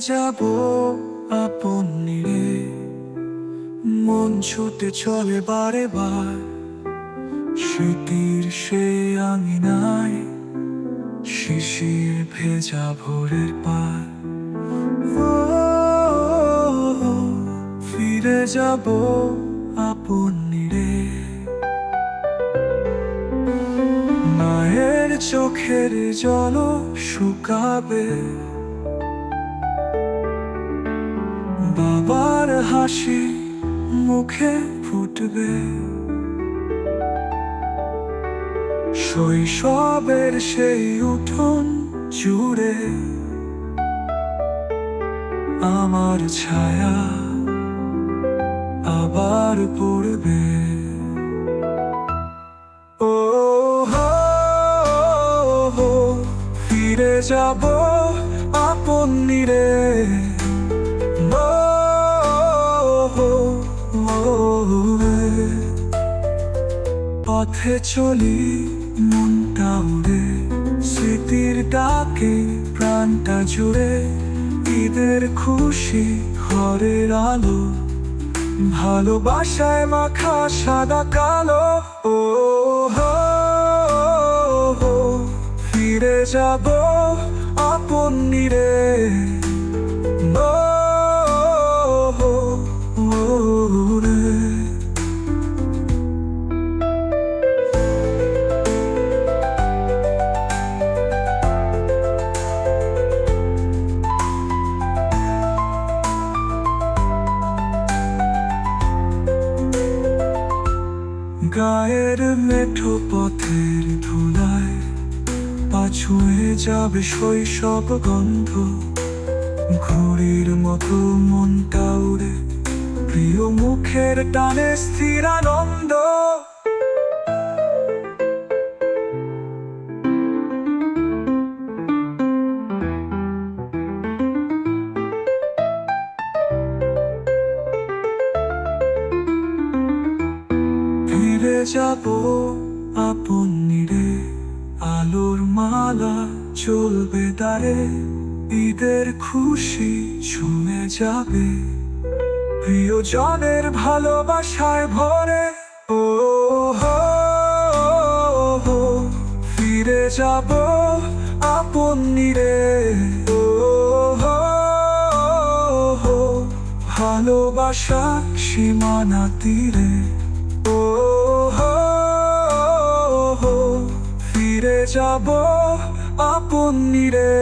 যাব আপন নিরে মন ছুটে চলে বারে বার। স্মৃতির সে আঙিনায় শিশির ভেজা ভোরের পার। ফিরে যাব আপন নিরে মায়ের চোখের জল শুকাবে। বাবার হাসি মুখে ফুটবে। শৈশবের সেই উঠোন জুড়ে আমার ছায়া আবার পড়বে। ও ফিরে যাব আপন নিরে। রে। পথে চলি, মনটা উড়ে। স্মৃতির ডাকে, প্রাণটা জুড়ে। ঈদের খুশি, ঘরের আলো। ভালোবাসায় মাখা সাদা কালো। ও ফিরে যাব আপন নিরে গায়ের মেঠো পথের ধুলায় পা ছুঁয়ে যাবে শৈশব গন্ধ। ঘুড়ির মতো মনটা উড়ে, প্রিয় মুখের টানে স্থির যাব আপন নিরে। আলোর মালা চলবে দাঁড়ে ঈদের খুশি ছুঁয়ে যাবে। প্রিয়জনের ভালোবাসায় ভরে, ও ফিরে যাব আপন নিরে। ও ভালোবাসা সীমানা তীরে। যাব আপন নিরে।